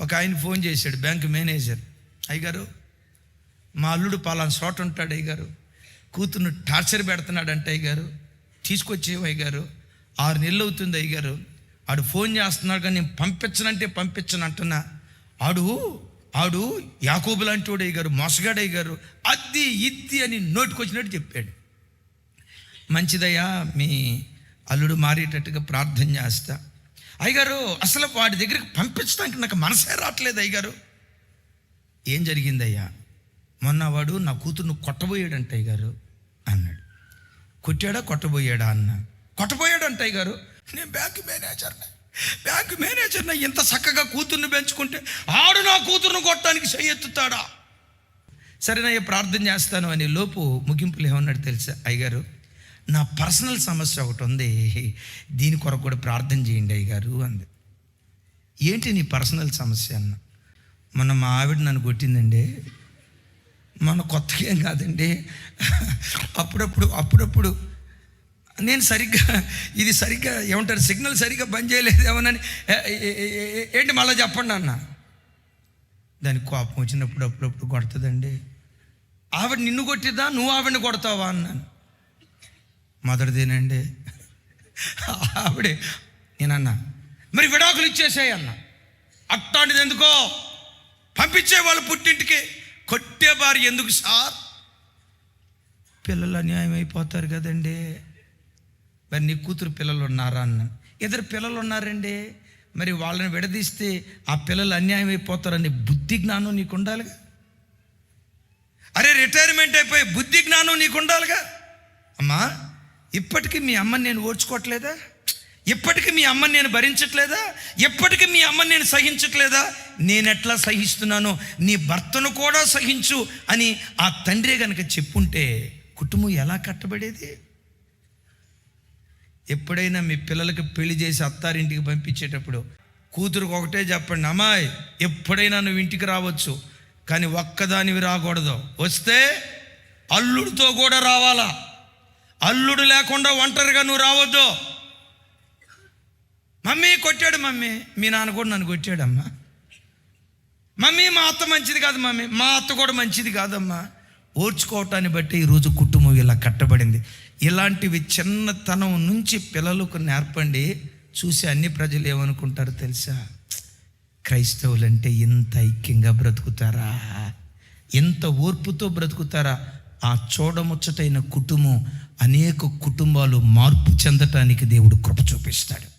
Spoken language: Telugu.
ఒక ఆయన ఫోన్ చేశాడు బ్యాంక్ మేనేజర్. అయ్యగారు మా అల్లుడు పలానా చోట ఉంటాడు అయ్యగారు. కూతురు టార్చర్ పెడుతున్నాడంటే అయ్యగారు. తీసుకొచ్చేవి అయ్యగారు. ఆరు నెలలు అవుతుంది అయ్యగారు. ఆడు ఫోన్ చేస్తున్నాడు కానీ నేను పంపించనంటే పంపించను అంటున్నా. ఆడు ఆడు యాకోబు లాంటి వాడు అయ్యగారు మోసగాడు అయ్యగారు. అది ఇద్ది అని నోటికొచ్చినట్టు చెప్పాడు. మంచిదయ్యా మీ అల్లుడు మారేటట్టుగా ప్రార్థన చేస్తా. అయ్యగారు అసలు వాడి దగ్గరికి పంపించడానికి నాకు మనసే రావట్లేదు అయ్యగారు. ఏం జరిగిందయ్యా? మొన్న వాడు నా కూతుర్ను కొట్టబోయాడంట అయ్యగారు అన్నాడు. కొట్టాడా కొట్టబోయాడా అన్న. కొట్టబోయాడంట అయ్యగారు. నేను బ్యాంక్ మేనేజర్ని బ్యాంక్ మేనేజర్ని ఇంత చక్కగా కూతుర్ని పెంచుకుంటే ఆడు నా కూతురును కొట్టడానికి చెయ్యెత్తుతాడా సరేనయ్య ప్రార్థన చేస్తాను అని లోపు ముగింపులు ఏమన్నాడు తెలుసా అయ్యగారు? నా పర్సనల్ సమస్య ఒకటి ఉంది. దీని కొరకు కూడా ప్రార్థన చేయండి అయ్యగారు అంది. ఏంటి నీ పర్సనల్ సమస్య అన్న? మొన్న మా ఆవిడ నన్ను కొట్టిందండి. మన కొత్తగా ఏం కాదండి. అప్పుడప్పుడు అప్పుడప్పుడు నేను సరిగ్గా ఇది సరిగ్గా ఏమంటారు సిగ్నల్ సరిగ్గా బంద్ చేయలేదేమోనని ఏమన్నా ఏంటి మళ్ళీ చెప్పండి అన్న. దానికి కోపం వచ్చినప్పుడు అప్పుడప్పుడు కొడుతుందండి. ఆవిడ నిన్ను కొట్టిద్దా? నువ్వు ఆవిడని కొడతావా అన్నాను. మొదటిదేనండి ఆవిడే నేనన్నా మరి విడాకులు ఇచ్చేసాయి అన్న. అట్టాంటిది ఎందుకో? పంపించే వాళ్ళు పుట్టింటికి కొట్టే భార్య ఎందుకు సార్? పిల్లలు అన్యాయం అయిపోతారు కదండి. మరి నీ కూతురు పిల్లలు ఉన్నారా అన్న. ఇద్దరు పిల్లలు ఉన్నారండి. మరి వాళ్ళని విడదీస్తే ఆ పిల్లలు అన్యాయం అయిపోతారని బుద్ధి జ్ఞానం నీకు ఉండాలిగా అరే రిటైర్మెంట్ అయిపోయి బుద్ధి జ్ఞానం నీకు ఉండాలిగా అమ్మా ఇప్పటికీ మీ అమ్మని నేను ఓడ్చుకోవట్లేదా ఇప్పటికీ మీ అమ్మని నేను భరించట్లేదా? ఇప్పటికీ మీ అమ్మని నేను సహించట్లేదా? నేను ఎట్లా సహిస్తున్నానో నీ భర్తను కూడా సహించు అని ఆ తండ్రి కనుక చెప్పుంటే కుటుంబం ఎలా కట్టబడేది? ఎప్పుడైనా మీ పిల్లలకి పెళ్ళి చేసి అత్తారింటికి పంపించేటప్పుడు కూతురుకు ఒకటే చెప్పండి అమ్మాయి ఎప్పుడైనా నువ్వు ఇంటికి రావచ్చు కానీ ఒక్కదానివి రాకూడదు. వస్తే అల్లుడితో కూడా రావాలా? అల్లుడు లేకుండా ఒంటరిగా నువ్వు రావద్దు. మమ్మీ కొట్టాడు మమ్మీ. మీ నాన్న కూడా నన్ను కొట్టాడమ్మా. మమ్మీ మా అత్త మంచిది కాదు మమ్మీ. మా అత్త కూడా మంచిది కాదమ్మా. ఓర్చుకోవటాన్ని బట్టి ఈరోజు కుటుంబం ఇలా కట్టబడింది. ఇలాంటివి చిన్నతనం నుంచి పిల్లలకు నేర్పండి. చూసి అన్ని ప్రజలు ఏమనుకుంటారు తెలుసా? క్రైస్తవులంటే ఇంత ఐక్యంగా బ్రతుకుతారా? ఎంత ఓర్పుతో బ్రతుకుతారా? ఆ చూడముచ్చటైన కుటుంబం అనేక కుటుంబాలు మార్పు చెందటానికి దేవుడు కృప చూపిస్తాడు.